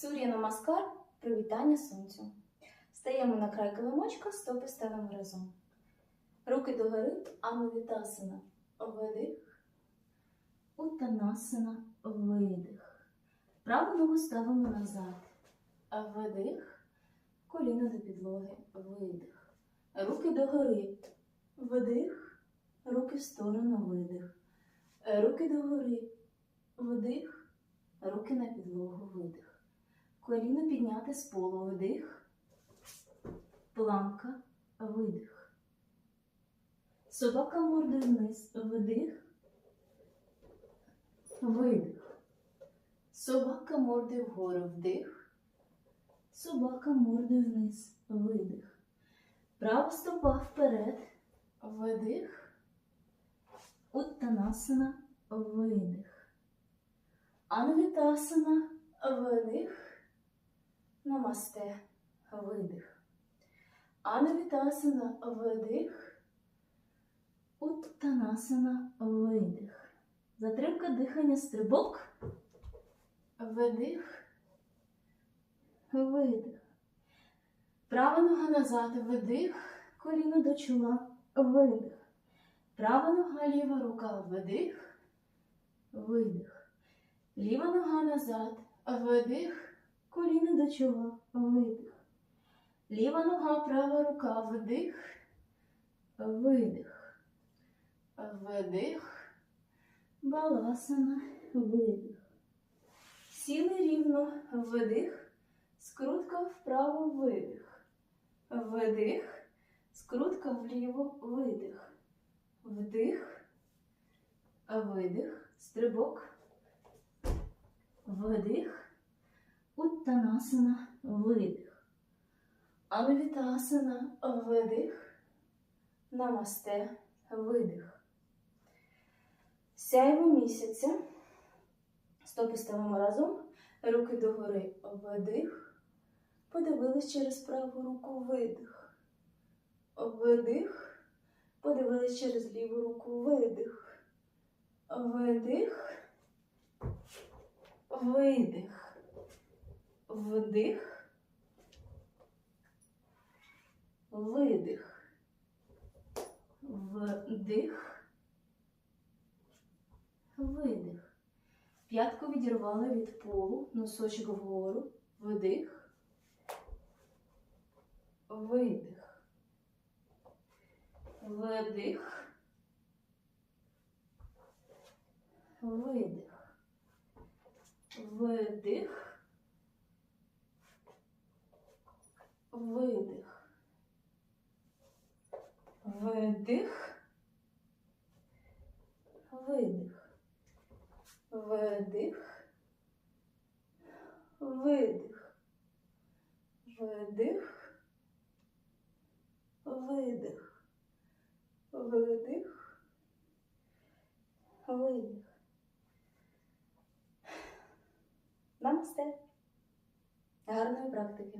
Сур'я намаскар привітання сонцю. Стаємо на край килимочка, стопи ставимо разом. Руки догори, анувітасана. Видих. Утанасана. Видих. Праву ногу ставимо назад. Видих. Коліно до підлоги. Видих. Руки догори. Вдих. Руки в сторону. Видих. Руки догори. Вдих. Руки на підлогу. Видих. Коліно підняти з полу. Вдих. Планка. Видих. Собака мордою вниз. Вдих. Видих. Собака мордою вгору. Вдих. Собака мордою вниз. Видих. Права стопа вперед. Вдих. Уттанасана. Видих. Анвітасана. Видих. Намасте. Видих. Анвітасана. Видих. Уттанасана. Видих. Затримка дихання стрибок. Видих. Видих. Права нога назад. Видих. Коліно до чола. Видих. Права нога, ліва рука. Вдих. Видих. Ліва нога назад. Вдих. Коліно до чола. Видих. Ліва нога, права рука. Вдих. Видих. Вдих. Баласана. Видих. Сіли рівно. Вдих. Скрутка вправо. Видих. Вдих. Скрутка вліво. Видих. Вдих. Видих. Стрибок. Вдих. Уттанасана. Видих. Анвітасана. Видих. Намасте. Видих. Сяйво місяця. Стопи ставимо разом. Руки догори. Вдих. Подивились через праву руку. Видих. Вдих. Подивились через ліву руку. Видих. Видих. Видих. Вдих. Видих. Вдих. Видих. П'ятку відірвали від полу, носочок вгору. Вдих. Видих. Вдих. Видих. Видих. Видих. Вдих. Видих. Вдих. Видих. Вдих. Видих. Видих. Видих. Намасте. Гарної практики.